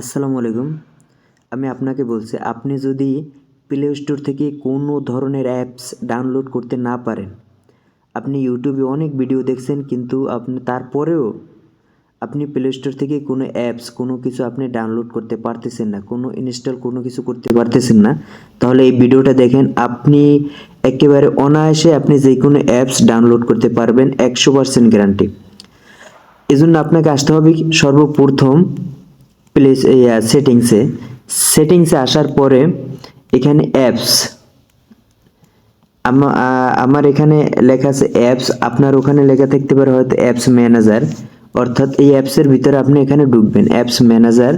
আসসালামু আলাইকুম। আমি আপনাকে বলছি, আপনি যদি প্লে স্টোর থেকে কোনো ধরনের অ্যাপস ডাউনলোড করতে না পারেন, আপনি ইউটিউবে অনেক ভিডিও দেখছেন, কিন্তু আপনি তারপরেও আপনি প্লে স্টোর থেকে কোনো অ্যাপস কোনো কিছু আপনি ডাউনলোড করতে পারতেছেন না, কোনো ইনস্টল কোনো কিছু করতে পারতেছেন না, তাহলে এই ভিডিওটা দেখেন, আপনি একেবারে অনায়াসে আপনি যে কোনো অ্যাপস ডাউনলোড করতে পারবেন, একশো পার্সেন্ট গ্যারান্টি এই জন্য আপনাকে আসতে হবে সর্বপ্রথম প্লেস সেটিংসে সেটিংসে আসার পরে এখানে অ্যাপস আমার এখানে লেখা আছে অ্যাপস আপনার ওখানে লেখা থাকতে পারে হয়তো অ্যাপস ম্যানেজার অর্থাৎ এই অ্যাপসের ভিতরে আপনি এখানে ঢুকবেন অ্যাপস ম্যানেজার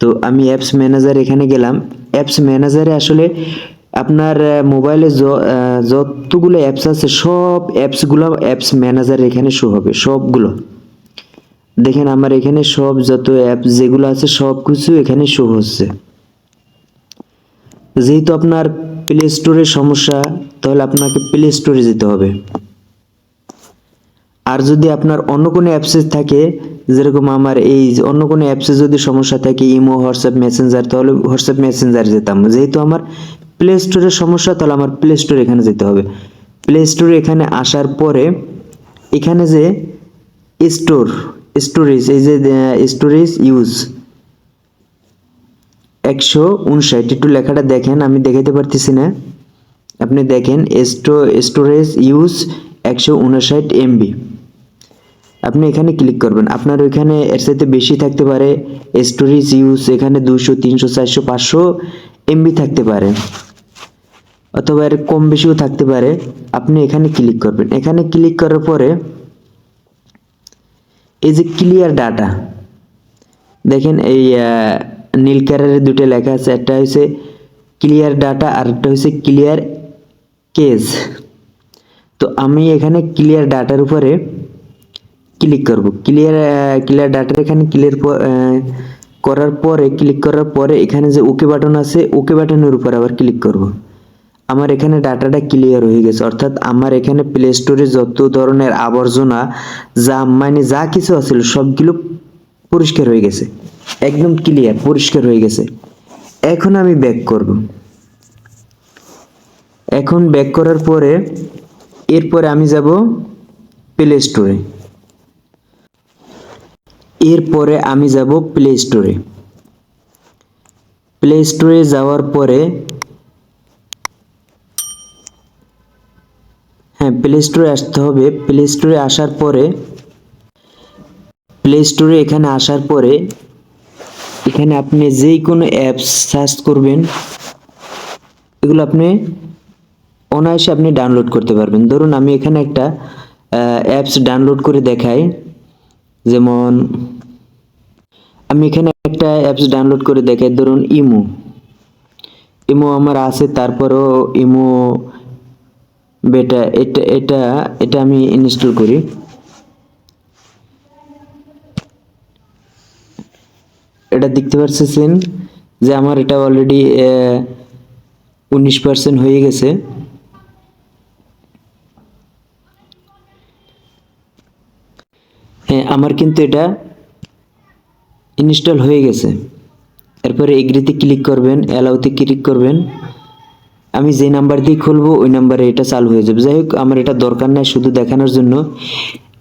তো আমি অ্যাপস ম্যানেজার এখানে গেলাম। অ্যাপস ম্যানেজারে আসলে আপনার মোবাইলে যতগুলো অ্যাপস আছে, সব অ্যাপসগুলো অ্যাপস ম্যানেজার এখানে শো হবে, সবগুলো। দেখেন আমার এখানে সব যত অ্যাপ যেগুলো আছে সব কিছু এখানে শো হচ্ছে। যেহেতু আপনার প্লে স্টোরের সমস্যা, তাহলে আপনাকে প্লে স্টোরে যেতে হবে। আর যদি আপনার অন্য কোনো অ্যাপসে থাকে, যেরকম আমার এই অন্য কোনো অ্যাপসে যদি সমস্যা থাকে, ইমো, হোয়াটসঅ্যাপ, মেসেঞ্জার, তাহলে হোয়াটসঅ্যাপ, মেসেঞ্জার যেতাম যেহেতু আমার প্লে স্টোরের সমস্যা, তাহলে আমার প্লে স্টোর এখানে যেতে হবে। প্লে স্টোরে এখানে আসার পরে, এখানে যে স্টোর স্টোরেজ এই যে স্টোরেজ ইউজ একশো উনষাট, একটু লেখাটা দেখেন, আমি দেখাতে পারতেছি না। আপনি দেখেন স্টো স্টোরেজ ইউজ একশো উনষাট এমবি আপনি এখানে ক্লিক করবেন। আপনার ওইখানে এর সাথে বেশি থাকতে পারে স্টোরেজ ইউজ এখানে দুশো তিনশো, চারশো, পাঁচশো এমবি থাকতে পারে। অথবা এর কম বেশিও থাকতে পারে। আপনি এখানে ক্লিক করবেন। এখানে ক্লিক করার পরে এই যে ক্লিয়ার ডাটা দেখেন এই নীল কালারের দুটো লেখা আছে, একটা হচ্ছে ক্লিয়ার ডাটা আর একটা হচ্ছে ক্লিয়ার কেজ তো আমি এখানে ক্লিয়ার ডাটার উপরে ক্লিক করব। ক্লিয়ার ক্লিয়ার ডাটার এখানে ক্লিয়ার করার পরে ক্লিক করার পরে এখানে যে ওকে বাটন আছে ওকে বাটনের উপর আবার ক্লিক করব। আমার এখানে ডাটাটা ক্লিয়ার হয়ে গেছে। অর্থাৎ আমার এখানে প্লে স্টোরে যত ধরনের আবর্জনা, যা মানে যা কিছু আছিল, সবগুলো পরিষ্কার হয়ে গেছে। একদম ক্লিয়ার পরিষ্কার হয়ে গেছে। এখন আমি ব্যাক করব। এখন ব্যাক করার পরে, এরপরে আমি যাব প্লে স্টোরে এরপরে আমি যাব প্লে স্টোরে প্লে স্টোরে যাওয়ার পরে প্লে স্টোরে আসতে হবে। প্লে স্টোরে আসার পরে প্লে স্টোরে এখানে আসার পরে, এখানে আপনি যেই কোনো অ্যাপস সার্চ করবেন। এগুলো আপনি অনায়াসে আপনি ডাউনলোড করতে পারবেন। ধরুন আমি এখানে একটা অ্যাপস ডাউনলোড করে দেখাই। যেমন, আমি এখানে একটা অ্যাপস ডাউনলোড করে দেখাই। ধরুন ইমো। ইমো আমার আছে, তারপরও ইমো বেটা এটা এটা এটা আমি ইনস্টল করি। এটা দেখতে পাচ্ছেন যে আমার এটা অলরেডি উনিশ পার্সেন্ট হয়ে গেছে। হ্যাঁ আমার কিন্তু এটা ইনস্টল হয়ে গেছে। এরপরে এগ্রিতে ক্লিক করবেন অ্যালাউতে ক্লিক করবেন। আমি যে নাম্বার দিয়ে খুলবো, ওই নাম্বারে এটা চালু হয়ে যাবে। যাই হোক, আমার এটা দরকার নাই শুধু দেখানোর জন্য।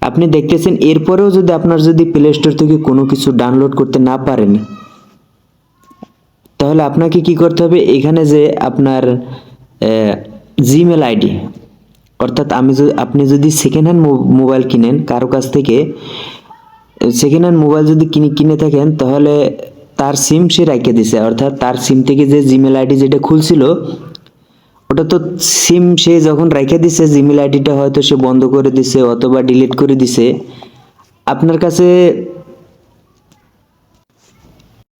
আপনি দেখতেছেন, এরপরেও যদি আপনার যদি প্লে স্টোর থেকে কোনো কিছু ডাউনলোড করতে না পারেন, তাহলে আপনাকে কি করতে হবে? এখানে যে আপনার জিমেল আইডি অর্থাৎ আমি যদি, আপনি যদি সেকেন্ড হ্যান্ড মোবাইল কিনেন, কারও কাছ থেকে সেকেন্ড হ্যান্ড মোবাইল যদি কিনে কিনে থাকেন, তাহলে তার সিম সে রাখে দিছে। অর্থাৎ তার সিম থেকে যে জিমেল আইডি যেটা খুলছিল ওটা তো সিম সে যখন রেখে দিছে জিমেল আইডিটা হয়তো সে বন্ধ করে দিছে অথবা ডিলিট করে দিছে। আপনার কাছে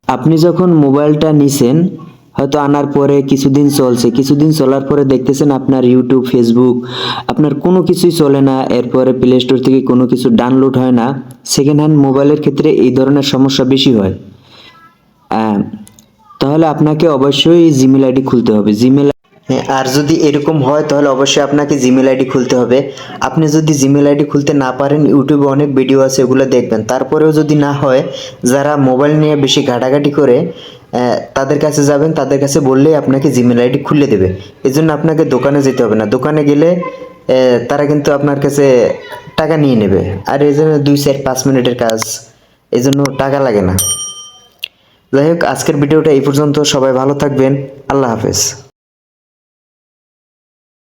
আপনি যখন মোবাইলটা নিছেন, হয়তো আনার পরে কিছুদিন চলছে। কিছুদিন চলার পরে দেখতেছেন আপনার ইউটিউব ফেসবুক আপনার কোনো কিছুই চলে না। এরপরে প্লে স্টোর থেকে কোনো কিছু ডাউনলোড হয় না। সেকেন্ড হ্যান্ড মোবাইলের ক্ষেত্রে এই ধরনের সমস্যা বেশি হয়। তাহলে আপনাকে অবশ্যই জিমেল আইডি খুলতে হবে। জিমেল আর যদি এরকম হয়, তাহলে অবশ্যই আপনাকে জিমেল আইডি খুলতে হবে। আপনি যদি জিমেল আইডি খুলতে না পারেন ইউটিউবে অনেক ভিডিও আছে, ওগুলো দেখবেন। তারপরেও যদি না হয়, যারা মোবাইল নিয়ে বেশি ঘাটাঘাটি করে তাদের কাছে যাবেন, তাদের কাছে বললেই আপনাকে জিমেল আইডি খুলে দেবে। এই জন্য আপনাকে দোকানে যেতে হবে না। দোকানে গেলে তারা কিন্তু আপনার কাছে টাকা নিয়ে নেবে। আর এই জন্য দুই চার পাঁচ মিনিটের কাজ, এই জন্য টাকা লাগে না। যাই হোক, আজকের ভিডিওটা এই পর্যন্ত। সবাই ভালো থাকবেন। আল্লাহ হাফেজ।